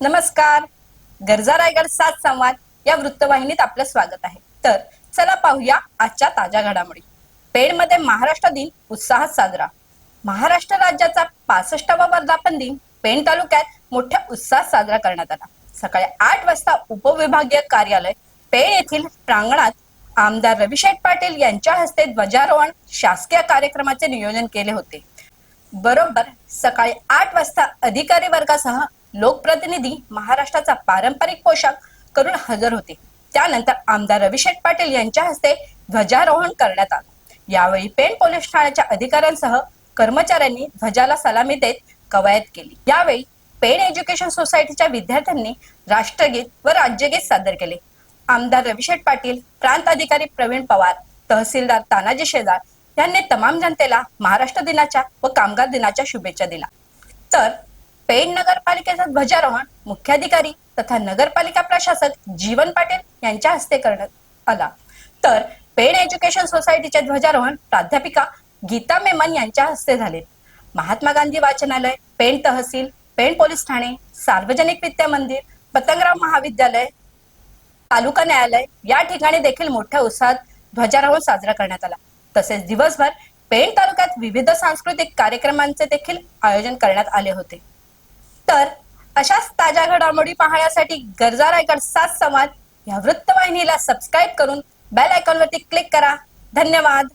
नमस्कार. गरजा रायगड सात संवाद या वृत्तवाहिनीत आपलं स्वागत आहे. तर चला पाहूया आजच्या ताज्या घडामोडी. पेणमध्ये महाराष्ट्र दिन उत्साहात साजरा. महाराष्ट्र राज्याचा पासष्टावा वर्धापन दिन पेण तालुक्यात मोठ्या उत्साहात साजरा करण्यात आला. सकाळी आठ वाजता उपविभागीय कार्यालय पेण येथील प्रांगणात आमदार रविशेठ पाटील यांच्या हस्ते ध्वजारोहण शासकीय कार्यक्रमाचे नियोजन केले होते. बरोबर सकाळी आठ वाजता अधिकारी वर्गासह लोकप्रतिनिधी महाराष्ट्राचा पारंपरिक पोशाख करून हजर होते. त्यानंतर आमदार रविशेठ पाटील यांच्या हस्ते ध्वजारोहण करण्यात आलं. यावेळी पेण पोलीस ठाण्याच्या अधिकाऱ्यांसह कर्मचाऱ्यांनी ध्वजाला सलामी देत कवायत केली. यावेळी पेण एज्युकेशन सोसायटीच्या विद्यार्थ्यांनी राष्ट्रगीत व राज्यगीत सादर केले. आमदार रविशेठ पाटील प्रांत अधिकारी प्रवीण पवार तहसीलदार तानाजी शेजार यांनी तमाम जनतेला महाराष्ट्र दिनाच्या व कामगार दिनाच्या शुभेच्छा दिला तर पेण नगरपालिकेचा ध्वजारोहण मुख्याधिकारी तथा नगरपालिका प्रशासक जीवन पाटील यांच्या हस्ते करण्यात आला. तर पेण एज्युकेशन सोसायटीचे ध्वजारोहण प्राध्यापिका गीता मेमन यांच्या हस्ते झाले. महात्मा गांधी वाचनालय पेण तहसील पेण पोलीस ठाणे सार्वजनिक विद्या मंदिर पतंगराव महाविद्यालय तालुका न्यायालय या ठिकाणी देखील मोठ्या उत्साहात ध्वजारोहण साजरा करण्यात आला. तसेच दिवसभर पेण तालुक्यात विविध सांस्कृतिक कार्यक्रमांचे देखील आयोजन करण्यात आले होते. तर अशाच ताज्या घडामोडी पाहण्यासाठी गरजा रायगड सात संवाद या वृत्तवाहिनीला सबस्क्राईब करून बेल आयकॉनवरती क्लिक करा. धन्यवाद.